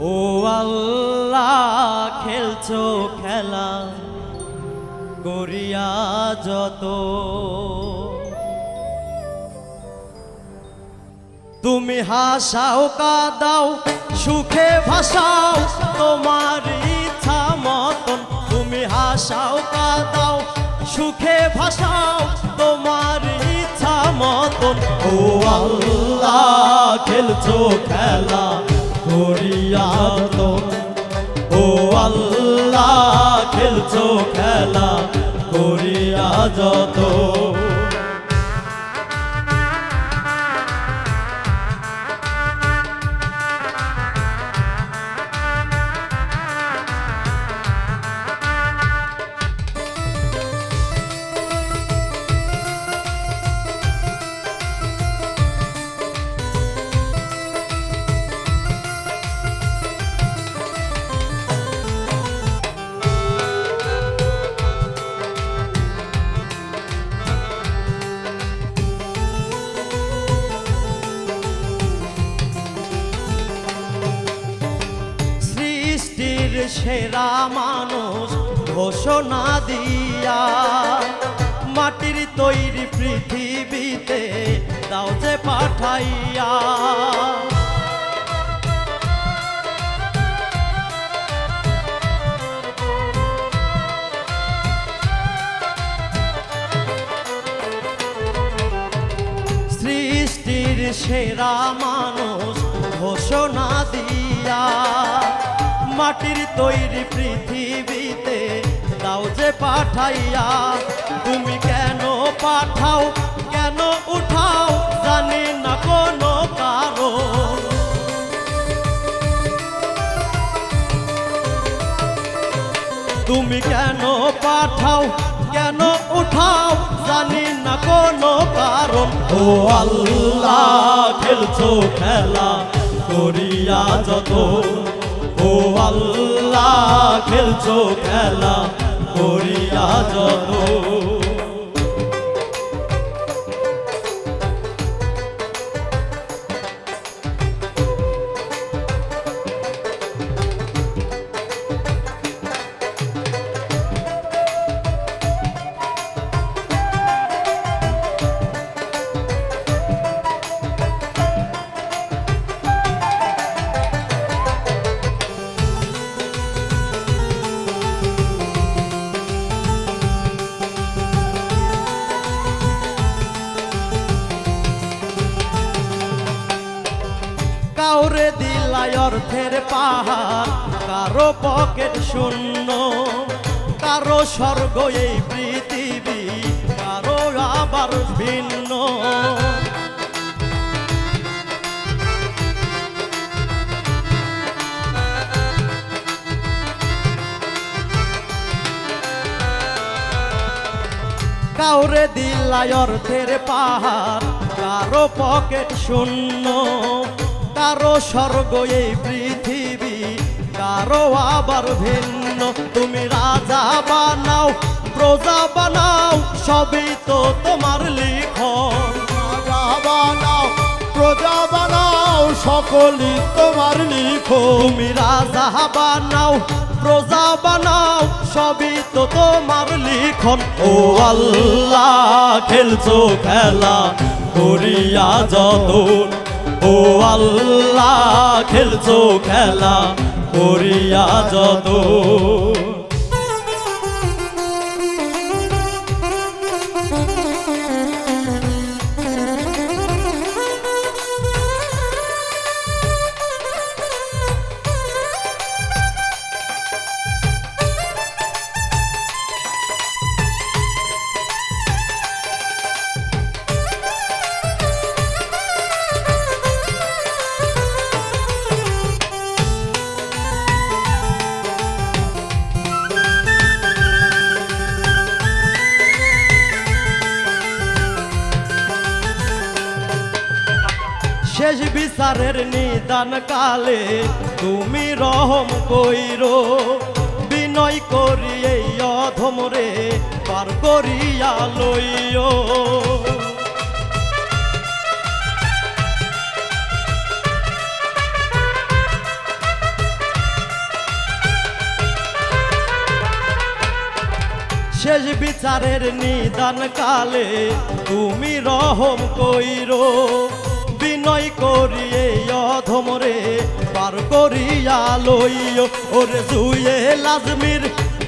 ও আল্লাহ, খেলছ খেলা, করিয়া যত। তুমি হাসাও, কাদাও, সুখে ভাসাও, তোমার ইচ্ছা মতন। তুমি হাসাও, কাদাও, সুখে ভাসাও, তোমার ইচ্ছা মতন। ও আল্লাহ, খেলছো খেলা করিয়া তো ও আল্লাহ খেলছো খেলা করিয়া যত। সেরা মানুষ ঘোষণা দিয়া। মাটির তৈরি পৃথিবীতে দাও যে পাঠাইয়া। সৃষ্টির সেরা মানুষ ঘোষণা দিয়া। মাটির তৈরি পৃথিবীতে, দাও যে পাঠাইয়া, তুমি কেন পাঠাও, কেন উঠাও, জানি না কোনো কারণ। তুমি কেন পাঠাও, কেন উঠাও, জানি না কোনো কারণ। ও আল্লাহ, খেলছো খেলা, করিয়া যত আল্লাহ খেলছো খেলা করিয়া যত দিলাই অর্থের পাহাড়, কারও পকেট শূন্য, কারও স্বর্গ এই পৃথিবী, কারও আবার ভিন্ন। কাউরে দিলাই অর্থের পাহাড়, কারও পকেট শূন্য কারও স্বর্গ এই পৃথিবী কারও আবার ভিন্ন। তুমি রাজা বানাও প্রজা বানাও সবই তো তোমার লিখন। রাজা বানাও প্রজা বানাও সকলই তোমার লিখো তুমি রাজা বানাও প্রজা বানাও সবই তো তোমার লিখন। ও আল্লাহ খেলছো খেলা করিয়া যতন ও আল্লাহ খেলছো খেলা করিয়া যতন শেষ বিচারের নিদান কালে তুমি রহম কইরো। বিনয় করি এই অধমরে পার করিয়া লইও। শেষ বিচারের নিদান কালে তুমি রহম কইরো। বিনয় করিয়ে অধমরে পার করিয়া লইও। ওরে জুয়ে লাজমির,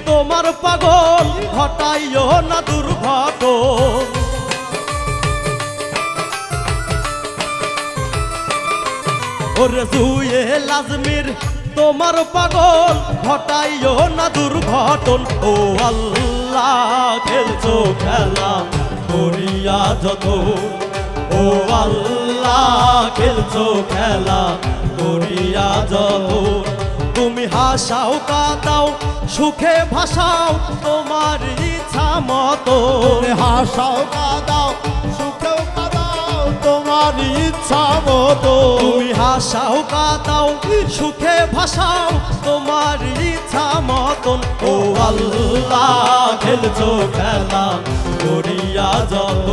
তোমার পাগল ঘটাইও না দুর্ঘটন ওরে জুয়ে লাজমির, তোমার পাগল ঘটাইও না দুর্ঘটন ও আল্লাহ, খেলছো খেলা, করিয়া যত। ও আল্লাহ। খেলছো খেলা, করিয়া যত তুমি হাসাও, কাদাও, সুখে ভাসাও, তোমার ইচ্ছা মতো। হাসাও, কাদাও, সুখেও কাদাও, তোমার ইচ্ছা মতো। তুমি হাসাও, কাদাও, সুখে ভাসাও, তোমার ইচ্ছা মতন। ও আল্লাহ, খেলছো খেলা, করিয়া যত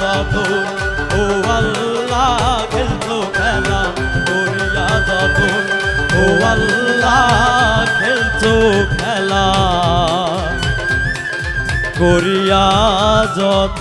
যত ও আল্লাহ খেলতো খেলা করিয়া যত ও আল্লাহ খেলতো খেলা করিয়া যত